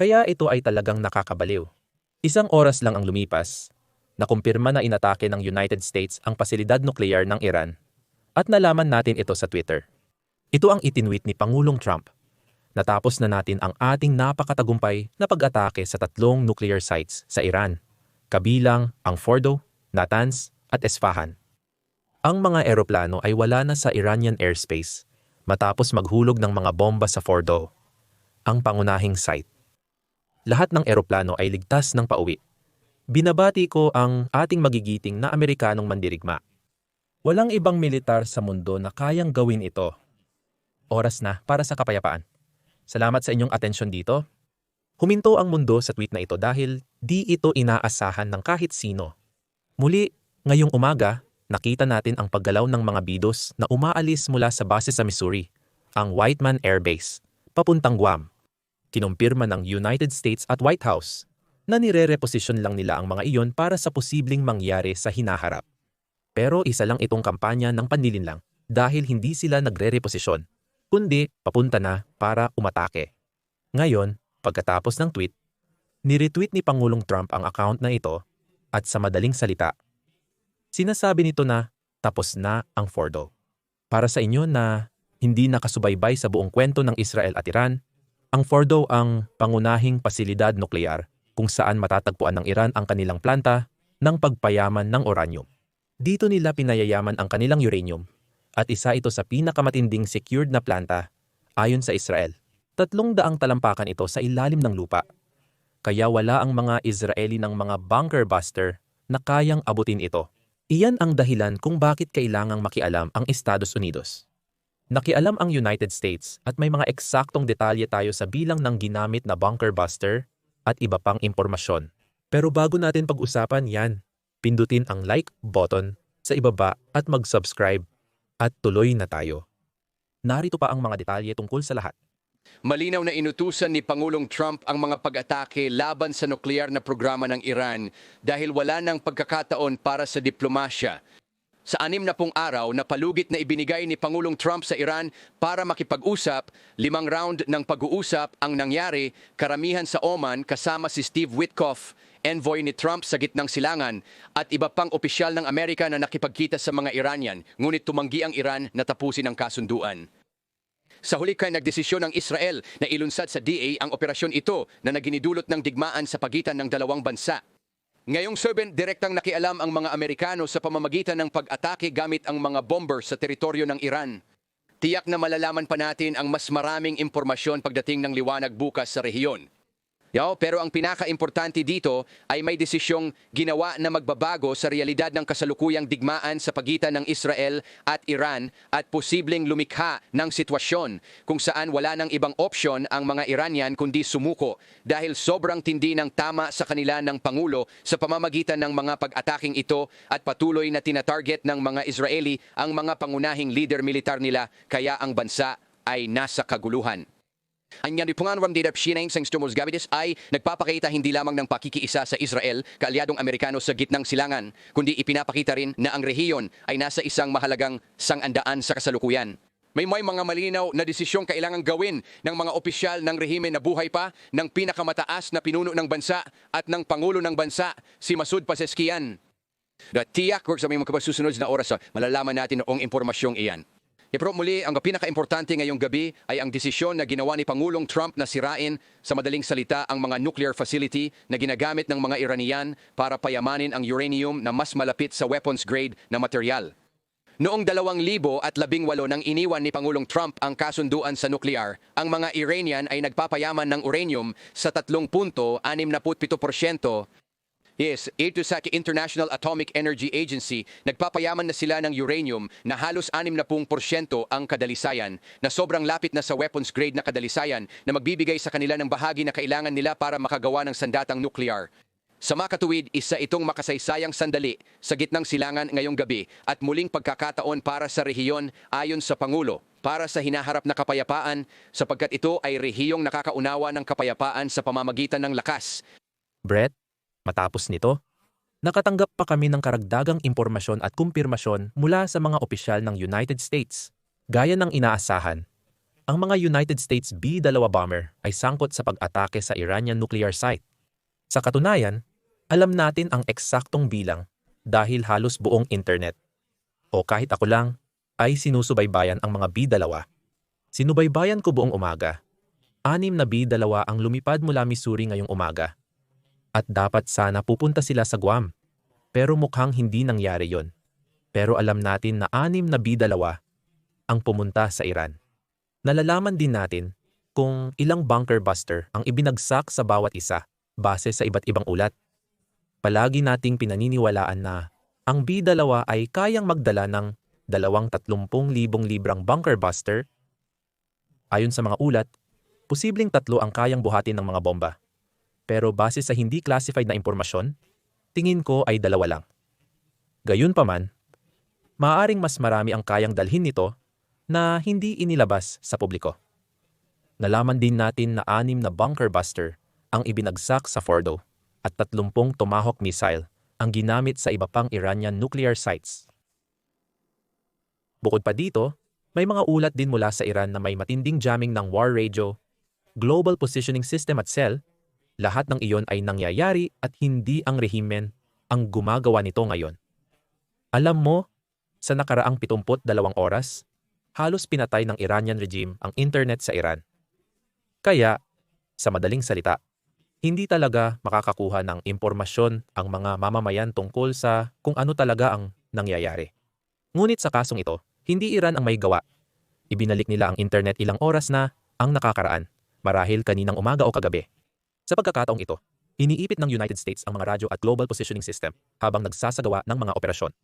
Kaya ito ay talagang nakakabaliw. Isang oras lang ang lumipas, nakumpirma na inatake ng United States ang pasilidad nuklear ng Iran at nalaman natin ito sa Twitter. Ito ang itinweet ni Pangulong Trump. Natapos na natin ang ating napakatagumpay na pag-atake sa tatlong nuclear sites sa Iran, kabilang ang Fordo, Natanz at Esfahan. Ang mga eroplano ay wala na sa Iranian airspace matapos maghulog ng mga bomba sa Fordo, ang pangunahing site. Lahat ng eroplano ay ligtas ng pauwi. Binabati ko ang ating magigiting na Amerikanong mandirigma. Walang ibang militar sa mundo na kayang gawin ito. Oras na para sa kapayapaan. Salamat sa inyong atensyon dito. Huminto ang mundo sa tweet na ito dahil di ito inaasahan ng kahit sino. Muli, ngayong umaga, nakita natin ang paggalaw ng mga bidos na umaalis mula sa base sa Missouri, ang Whiteman Air Base, papuntang Guam. Kinumpirma ng United States at White House na nire-reposition lang nila ang mga iyon para sa posibleng mangyari sa hinaharap. Pero isa lang itong kampanya ng panlilinlang dahil hindi sila nagre-reposisyon, kundi papunta na para umatake. Ngayon, pagkatapos ng tweet, niretweet ni Pangulong Trump ang account na ito at sa madaling salita, sinasabi nito na tapos na ang Fordo. Para sa inyo na hindi nakasubaybay sa buong kwento ng Israel at Iran, ang Fordo ang pangunahing pasilidad nuklear kung saan matatagpuan ng Iran ang kanilang planta ng pagpayaman ng uranium. Dito nila pinayayaman ang kanilang uranium at isa ito sa pinakamatinding secured na planta ayon sa Israel. Tatlong daang talampakan ito sa ilalim ng lupa. Kaya wala ang mga Israeli ng mga bunker buster na kayang abutin ito. Iyan ang dahilan kung bakit kailangang makialam ang Estados Unidos. Nakialam ang United States at may mga eksaktong detalye tayo sa bilang ng ginamit na bunker buster at iba pang impormasyon. Pero bago natin pag-usapan yan, pindutin ang like button sa ibaba at mag-subscribe at tuloy na tayo. Narito pa ang mga detalye tungkol sa lahat. Malinaw na inutusan ni Pangulong Trump ang mga pag-atake laban sa nuklear na programa ng Iran dahil wala nang pagkakataon para sa diplomasya. Sa anim na pong araw na palugit na ibinigay ni Pangulong Trump sa Iran para makipag-usap, limang round ng pag-uusap ang nangyari, karamihan sa Oman kasama si Steve Witkoff, envoy ni Trump sa gitnang silangan, at iba pang opisyal ng Amerika na nakipagkita sa mga Iranian, ngunit tumanggi ang Iran na tapusin ang kasunduan. Sa huli kay nagdesisyon ng Israel na ilunsad sa DA ang operasyon ito na naginidulot ng digmaan sa pagitan ng dalawang bansa. Ngayong 7, direktang nakialam ang mga Amerikano sa pamamagitan ng pag-atake gamit ang mga bomber sa teritoryo ng Iran. Tiyak na malalaman pa natin ang mas maraming impormasyon pagdating ng liwanag bukas sa rehiyon. Yo, pero ang pinaka-importante dito ay may desisyong ginawa na magbabago sa realidad ng kasalukuyang digmaan sa pagitan ng Israel at Iran at posibleng lumikha ng sitwasyon kung saan wala nang ibang opsyon ang mga Iranian kundi sumuko dahil sobrang tindi ng tama sa kanila ng Pangulo sa pamamagitan ng mga pag-ataking ito at patuloy na tinatarget ng mga Israeli ang mga pangunahing leader militar nila kaya ang bansa ay nasa kaguluhan. Ang yan punganwam data psinain sang stumos gabitis ay nagpapakita hindi lamang ng pakikiisa sa Israel, kaalyadong Amerikano sa gitnang silangan, kundi ipinapakita rin na ang rehiyon ay nasa isang mahalagang sangandaan sa kasalukuyan. May may mga malinaw na desisyong kailangang gawin ng mga opisyal ng rehimen na buhay pa ng pinakamataas na pinuno ng bansa at ng Pangulo ng bansa, si Masud Paseskian. Tiyak, sa may mga susunod na oras, malalaman natin ang impormasyong iyan. E pero muli, ang pinaka-importante ngayong gabi ay ang desisyon na ginawa ni Pangulong Trump na sirain sa madaling salita ang mga nuclear facility na ginagamit ng mga Iranian para payamanin ang uranium na mas malapit sa weapons grade na material. Noong 2018 nang iniwan ni Pangulong Trump ang kasunduan sa nuklear, ang mga Iranian ay nagpapayaman ng uranium sa 3.67% Yes, ito sa International Atomic Energy Agency, nagpapayaman na sila ng uranium na halos 60% ang kadalisayan, na sobrang lapit na sa weapons grade na kadalisayan na magbibigay sa kanila ng bahagi na kailangan nila para makagawa ng sandatang nuclear. Sa makatuwid, isa itong makasaysayang sandali sa gitnang silangan ngayong gabi at muling pagkakataon para sa rehiyon ayon sa Pangulo para sa hinaharap na kapayapaan sapagkat ito ay rehiyong nakakaunawa ng kapayapaan sa pamamagitan ng lakas. Brett, Matapos nito, nakatanggap pa kami ng karagdagang impormasyon at kumpirmasyon mula sa mga opisyal ng United States. Gaya ng inaasahan, ang mga United States B-2 bomber ay sangkot sa pag-atake sa Iranian nuclear site. Sa katunayan, alam natin ang eksaktong bilang dahil halos buong internet. O kahit ako lang, ay sinusubaybayan ang mga B-2. Sinubaybayan ko buong umaga. Anim na B-2 ang lumipad mula Missouri ngayong umaga. At dapat sana pupunta sila sa Guam. Pero mukhang hindi nangyari yon. Pero alam natin na anim na B-2 ang pumunta sa Iran. Nalalaman din natin kung ilang bunker buster ang ibinagsak sa bawat isa base sa iba't ibang ulat. Palagi nating pinaniniwalaan na ang B-2 ay kayang magdala ng dalawang 30,000 librang bunker buster. Ayon sa mga ulat, posibleng tatlo ang kayang buhatin ng mga bomba. Pero base sa hindi classified na impormasyon, tingin ko ay dalawa lang. Gayunpaman, maaaring mas marami ang kayang dalhin nito na hindi inilabas sa publiko. Nalaman din natin na anim na bunker buster ang ibinagsak sa Fordo at 30 Tomahawk missile ang ginamit sa iba pang Iranian nuclear sites. Bukod pa dito, may mga ulat din mula sa Iran na may matinding jamming ng war radio, global positioning system at cell. Lahat ng iyon ay nangyayari at hindi ang rehimen ang gumagawa nito ngayon. Alam mo, sa nakaraang 72 oras, halos pinatay ng Iranian regime ang internet sa Iran. Kaya, sa madaling salita, hindi talaga makakakuha ng impormasyon ang mga mamamayan tungkol sa kung ano talaga ang nangyayari. Ngunit sa kasong ito, hindi Iran ang may gawa. Ibinalik nila ang internet ilang oras na ang nakakaraan, marahil kaninang umaga o kagabi. Sa pagkakataong ito, iniipit ng United States ang mga radyo at global positioning system habang nagsasagawa ng mga operasyon.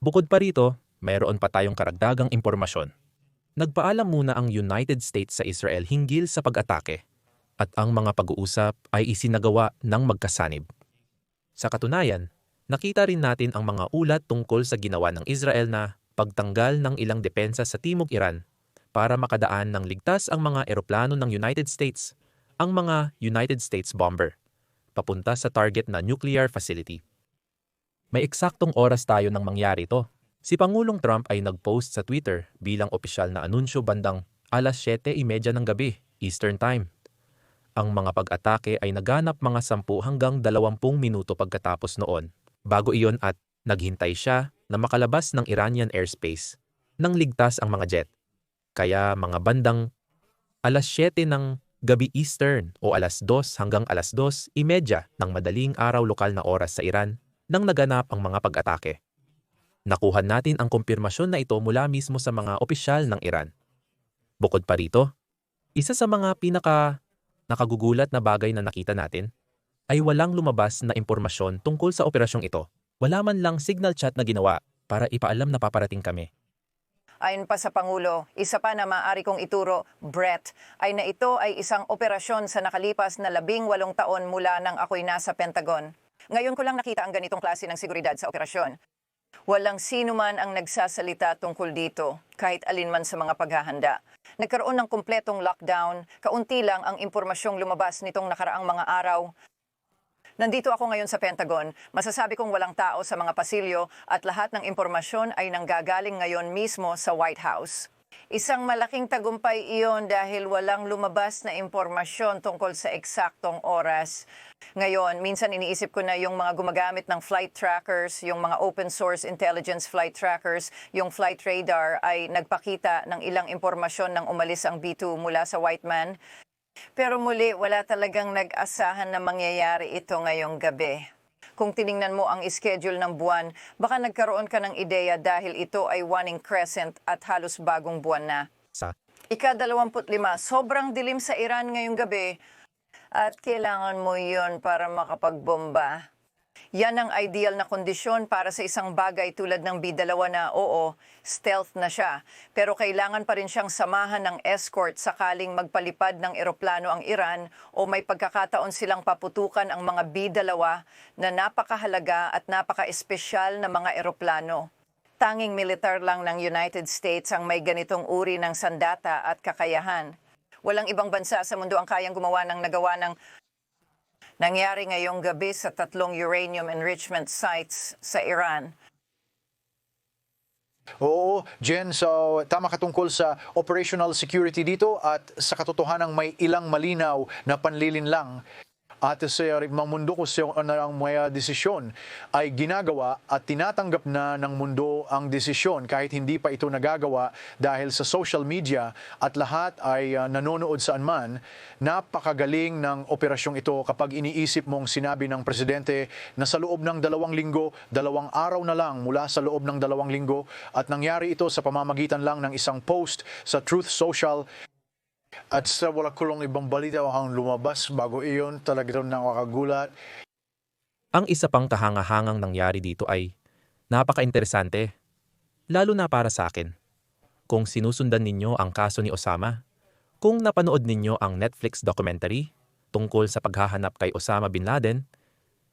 Bukod pa rito, mayroon pa tayong karagdagang impormasyon. Nagpaalam muna ang United States sa Israel hinggil sa pag-atake at ang mga pag-uusap ay isinagawa ng magkasanib. Sa katunayan, nakita rin natin ang mga ulat tungkol sa ginawa ng Israel na pagtanggal ng ilang depensa sa Timog Iran para makadaan ng ligtas ang mga eroplano ng United States, ang mga United States bomber, papunta sa target na nuclear facility. May eksaktong oras tayo nang mangyari ito. Si Pangulong Trump ay nag-post sa Twitter bilang opisyal na anunsyo bandang alas 7.30 ng gabi, Eastern Time. Ang mga pag-atake ay naganap mga 10 hanggang 20 minuto pagkatapos noon. Bago iyon at naghintay siya na makalabas ng Iranian airspace nang ligtas ang mga jet. Kaya mga bandang alas 7 ng gabi Eastern o alas 2 hanggang alas 2.30 ng madaling araw lokal na oras sa Iran nang naganap ang mga pag-atake. Nakuha natin ang kumpirmasyon na ito mula mismo sa mga opisyal ng Iran. Bukod pa rito, isa sa mga pinaka nakagugulat na bagay na nakita natin ay walang lumabas na impormasyon tungkol sa operasyong ito. Wala man lang signal chat na ginawa para ipaalam na paparating kami. Ayon pa sa Pangulo, isa pa na maaari kong ituro, Brett, ay na ito ay isang operasyon sa nakalipas na labing walong taon mula nang ako'y nasa Pentagon. Ngayon ko lang nakita ang ganitong klase ng seguridad sa operasyon. Walang sino man ang nagsasalita tungkol dito, kahit alinman sa mga paghahanda. Nagkaroon ng kumpletong lockdown, kaunti lang ang impormasyong lumabas nitong nakaraang mga araw. Nandito ako ngayon sa Pentagon. Masasabi kong walang tao sa mga pasilyo at lahat ng impormasyon ay nanggagaling ngayon mismo sa White House. Isang malaking tagumpay iyon dahil walang lumabas na impormasyon tungkol sa eksaktong oras. Ngayon, minsan iniisip ko na yung mga gumagamit ng flight trackers, yung mga open source intelligence flight trackers, yung flight radar ay nagpakita ng ilang impormasyon nang umalis ang B-2 mula sa White Man. Pero muli, wala talagang nag-asahan na mangyayari ito ngayong gabi. Kung tiningnan mo ang schedule ng buwan, baka nagkaroon ka ng ideya dahil ito ay waning crescent at halos bagong buwan na. Sa Ika-25, sobrang dilim sa Iran ngayong gabi at kailangan mo yon para makapagbomba. Yan ang ideal na kondisyon para sa isang bagay tulad ng B-2 na oo, stealth na siya. Pero kailangan pa rin siyang samahan ng escort sakaling magpalipad ng eroplano ang Iran o may pagkakataon silang paputukan ang mga B-2 na napakahalaga at napaka-espesyal na mga eroplano. Tanging militar lang ng United States ang may ganitong uri ng sandata at kakayahan. Walang ibang bansa sa mundo ang kayang gumawa ng nagawa ng nangyari ngayong gabi sa tatlong uranium enrichment sites sa Iran. Oo, Jen, so tama ka tungkol sa operational security dito at sa katotohanan may ilang malinaw na panlilin lang at sa mamundo ko sa ang mga desisyon ay ginagawa at tinatanggap na ng mundo ang desisyon kahit hindi pa ito nagagawa dahil sa social media at lahat ay uh, nanonood saan man. Napakagaling ng operasyong ito kapag iniisip mong sinabi ng presidente na sa loob ng dalawang linggo, dalawang araw na lang mula sa loob ng dalawang linggo at nangyari ito sa pamamagitan lang ng isang post sa Truth Social at sa wala kulong ibang balita wakang lumabas bago iyon talaga ito nakakagulat. Ang isa pang kahangahangang nangyari dito ay napaka-interesante, lalo na para sa akin. Kung sinusundan ninyo ang kaso ni Osama, kung napanood ninyo ang Netflix documentary tungkol sa paghahanap kay Osama Bin Laden,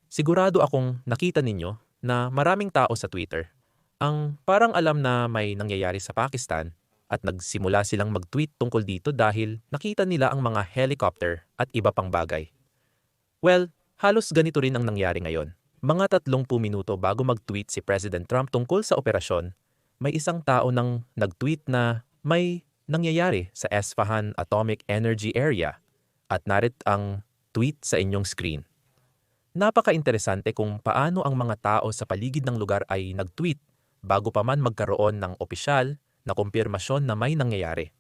sigurado akong nakita ninyo na maraming tao sa Twitter ang parang alam na may nangyayari sa Pakistan at nagsimula silang mag-tweet tungkol dito dahil nakita nila ang mga helicopter at iba pang bagay. Well, halos ganito rin ang nangyari ngayon. Mga tatlong minuto bago mag-tweet si President Trump tungkol sa operasyon, may isang tao nang nag-tweet na may nangyayari sa Esfahan Atomic Energy Area at narit ang tweet sa inyong screen. Napaka-interesante kung paano ang mga tao sa paligid ng lugar ay nag-tweet bago pa man magkaroon ng opisyal na kumpirmasyon na may nangyayari.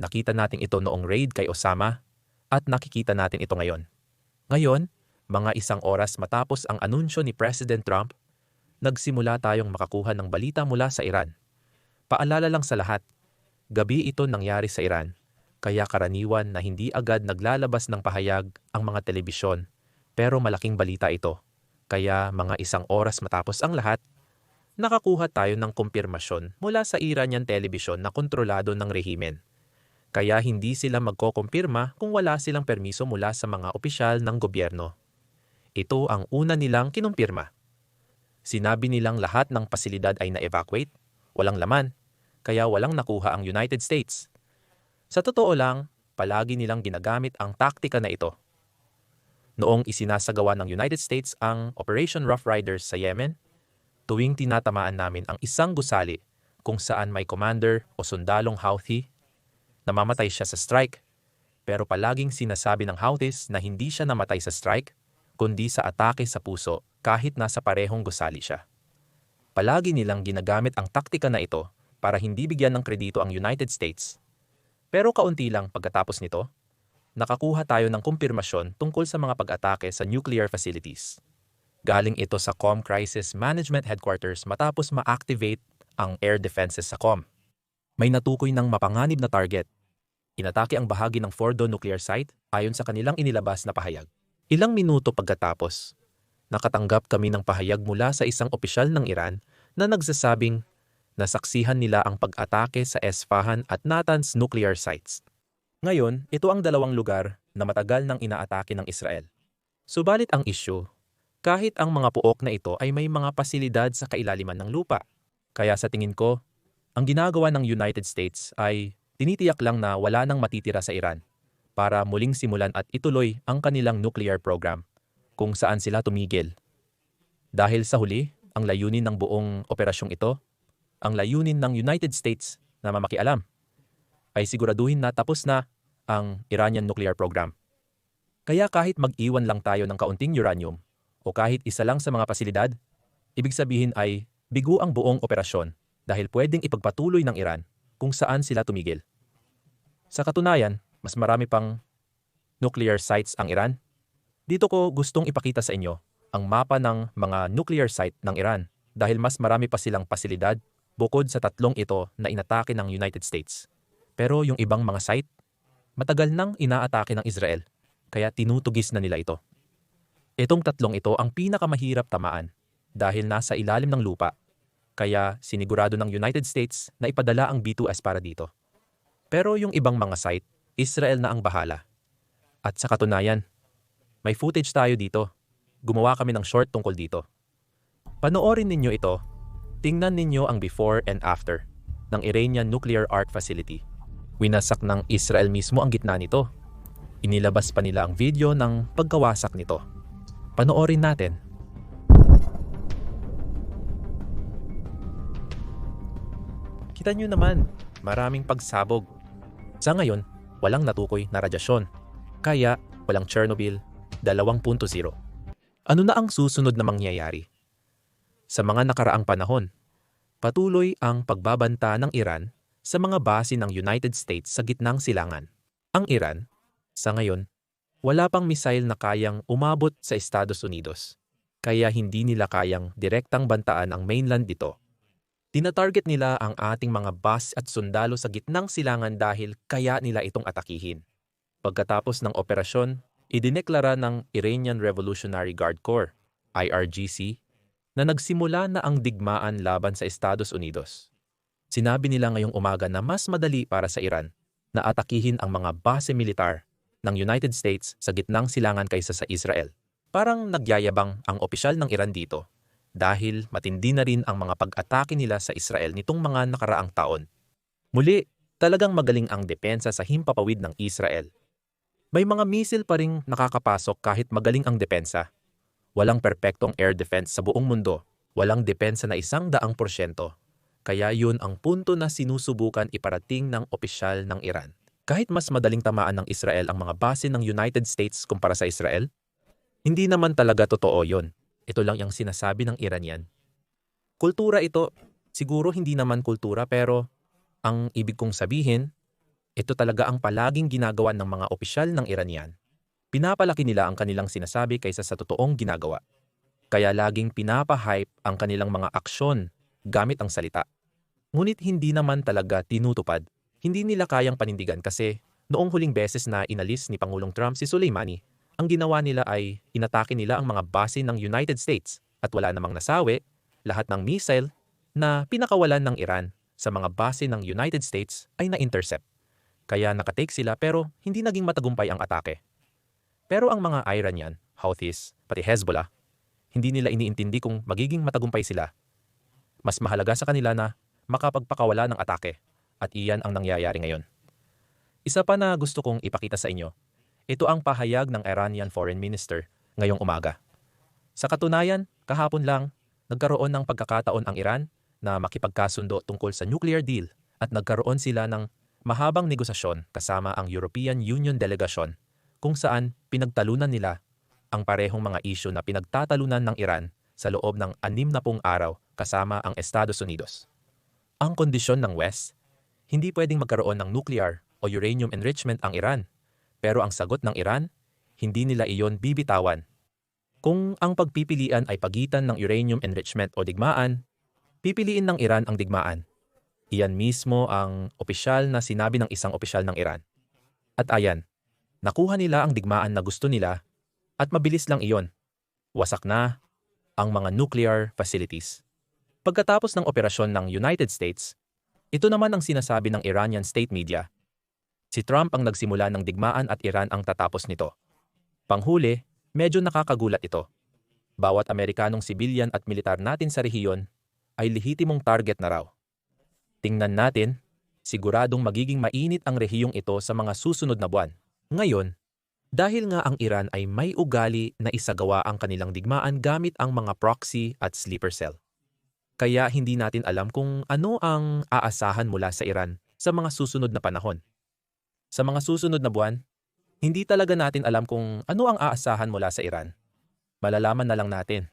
Nakita natin ito noong raid kay Osama at nakikita natin ito ngayon. Ngayon, mga isang oras matapos ang anunsyo ni President Trump, nagsimula tayong makakuha ng balita mula sa Iran. Paalala lang sa lahat, gabi ito nangyari sa Iran, kaya karaniwan na hindi agad naglalabas ng pahayag ang mga telebisyon, pero malaking balita ito. Kaya mga isang oras matapos ang lahat, nakakuha tayo ng kumpirmasyon mula sa Iranian television na kontrolado ng rehimen. Kaya hindi sila magkokumpirma kung wala silang permiso mula sa mga opisyal ng gobyerno. Ito ang una nilang kinumpirma. Sinabi nilang lahat ng pasilidad ay na-evacuate, walang laman, kaya walang nakuha ang United States. Sa totoo lang, palagi nilang ginagamit ang taktika na ito. Noong isinasagawa ng United States ang Operation Rough Riders sa Yemen, tuwing tinatamaan namin ang isang gusali kung saan may commander o sundalong Houthi, namamatay siya sa strike, pero palaging sinasabi ng Houthis na hindi siya namatay sa strike, kundi sa atake sa puso kahit nasa parehong gusali siya. Palagi nilang ginagamit ang taktika na ito para hindi bigyan ng kredito ang United States. Pero kaunti lang pagkatapos nito, nakakuha tayo ng kumpirmasyon tungkol sa mga pag-atake sa nuclear facilities. Galing ito sa COM Crisis Management Headquarters matapos ma-activate ang air defenses sa COM. May natukoy ng mapanganib na target. Inatake ang bahagi ng Fordo nuclear site ayon sa kanilang inilabas na pahayag. Ilang minuto pagkatapos, nakatanggap kami ng pahayag mula sa isang opisyal ng Iran na nagsasabing nasaksihan nila ang pag-atake sa Esfahan at Natanz nuclear sites. Ngayon, ito ang dalawang lugar na matagal nang inaatake ng Israel. Subalit ang issue kahit ang mga puok na ito ay may mga pasilidad sa kailaliman ng lupa. Kaya sa tingin ko, ang ginagawa ng United States ay tinitiyak lang na wala nang matitira sa Iran para muling simulan at ituloy ang kanilang nuclear program kung saan sila tumigil. Dahil sa huli, ang layunin ng buong operasyong ito, ang layunin ng United States na mamakialam, ay siguraduhin na tapos na ang Iranian nuclear program. Kaya kahit mag-iwan lang tayo ng kaunting uranium, o kahit isa lang sa mga pasilidad, ibig sabihin ay bigo ang buong operasyon dahil pwedeng ipagpatuloy ng Iran kung saan sila tumigil. Sa katunayan, mas marami pang nuclear sites ang Iran. Dito ko gustong ipakita sa inyo ang mapa ng mga nuclear site ng Iran dahil mas marami pa silang pasilidad bukod sa tatlong ito na inatake ng United States. Pero yung ibang mga site, matagal nang inaatake ng Israel, kaya tinutugis na nila ito. Itong tatlong ito ang pinakamahirap tamaan dahil nasa ilalim ng lupa. Kaya sinigurado ng United States na ipadala ang B2S para dito. Pero yung ibang mga site, Israel na ang bahala. At sa katunayan, may footage tayo dito. Gumawa kami ng short tungkol dito. Panoorin ninyo ito. Tingnan ninyo ang before and after ng Iranian Nuclear Arc Facility. Winasak ng Israel mismo ang gitna nito. Inilabas pa nila ang video ng pagkawasak nito. Panoorin natin. Kita nyo naman, maraming pagsabog. Sa ngayon, walang natukoy na radyasyon. Kaya, walang Chernobyl 2.0. Ano na ang susunod na mangyayari? Sa mga nakaraang panahon, patuloy ang pagbabanta ng Iran sa mga base ng United States sa gitnang silangan. Ang Iran, sa ngayon, wala pang misail na kayang umabot sa Estados Unidos, kaya hindi nila kayang direktang bantaan ang mainland dito. Tinatarget nila ang ating mga bus at sundalo sa gitnang silangan dahil kaya nila itong atakihin. Pagkatapos ng operasyon, idineklara ng Iranian Revolutionary Guard Corps, IRGC, na nagsimula na ang digmaan laban sa Estados Unidos. Sinabi nila ngayong umaga na mas madali para sa Iran na atakihin ang mga base militar ng United States sa gitnang silangan kaysa sa Israel. Parang nagyayabang ang opisyal ng Iran dito dahil matindi na rin ang mga pag-atake nila sa Israel nitong mga nakaraang taon. Muli, talagang magaling ang depensa sa himpapawid ng Israel. May mga misil pa ring nakakapasok kahit magaling ang depensa. Walang perpektong air defense sa buong mundo. Walang depensa na isang daang porsyento. Kaya yun ang punto na sinusubukan iparating ng opisyal ng Iran. Kahit mas madaling tamaan ng Israel ang mga base ng United States kumpara sa Israel, hindi naman talaga totoo yon. Ito lang yung sinasabi ng Iranian. Kultura ito, siguro hindi naman kultura pero ang ibig kong sabihin, ito talaga ang palaging ginagawa ng mga opisyal ng Iranian. Pinapalaki nila ang kanilang sinasabi kaysa sa totoong ginagawa. Kaya laging pinapahype ang kanilang mga aksyon gamit ang salita. Ngunit hindi naman talaga tinutupad hindi nila kayang panindigan kasi noong huling beses na inalis ni Pangulong Trump si Soleimani, ang ginawa nila ay inatake nila ang mga base ng United States at wala namang nasawi, lahat ng missile na pinakawalan ng Iran sa mga base ng United States ay na-intercept. Kaya nakatake sila pero hindi naging matagumpay ang atake. Pero ang mga Iranian, Houthis, pati Hezbollah, hindi nila iniintindi kung magiging matagumpay sila. Mas mahalaga sa kanila na makapagpakawala ng atake at iyan ang nangyayari ngayon. Isa pa na gusto kong ipakita sa inyo, ito ang pahayag ng Iranian Foreign Minister ngayong umaga. Sa katunayan, kahapon lang, nagkaroon ng pagkakataon ang Iran na makipagkasundo tungkol sa nuclear deal at nagkaroon sila ng mahabang negosasyon kasama ang European Union Delegation kung saan pinagtalunan nila ang parehong mga isyu na pinagtatalunan ng Iran sa loob ng anim na pung araw kasama ang Estados Unidos. Ang kondisyon ng West hindi pwedeng magkaroon ng nuclear o uranium enrichment ang Iran. Pero ang sagot ng Iran, hindi nila iyon bibitawan. Kung ang pagpipilian ay pagitan ng uranium enrichment o digmaan, pipiliin ng Iran ang digmaan. Iyan mismo ang opisyal na sinabi ng isang opisyal ng Iran. At ayan, nakuha nila ang digmaan na gusto nila at mabilis lang iyon. Wasak na ang mga nuclear facilities. Pagkatapos ng operasyon ng United States, ito naman ang sinasabi ng Iranian state media. Si Trump ang nagsimula ng digmaan at Iran ang tatapos nito. Panghuli, medyo nakakagulat ito. Bawat Amerikanong sibilyan at militar natin sa rehiyon ay lehitimong target na raw. Tingnan natin, siguradong magiging mainit ang rehiyong ito sa mga susunod na buwan. Ngayon, dahil nga ang Iran ay may ugali na isagawa ang kanilang digmaan gamit ang mga proxy at sleeper cell. Kaya hindi natin alam kung ano ang aasahan mula sa Iran sa mga susunod na panahon. Sa mga susunod na buwan, hindi talaga natin alam kung ano ang aasahan mula sa Iran. Malalaman na lang natin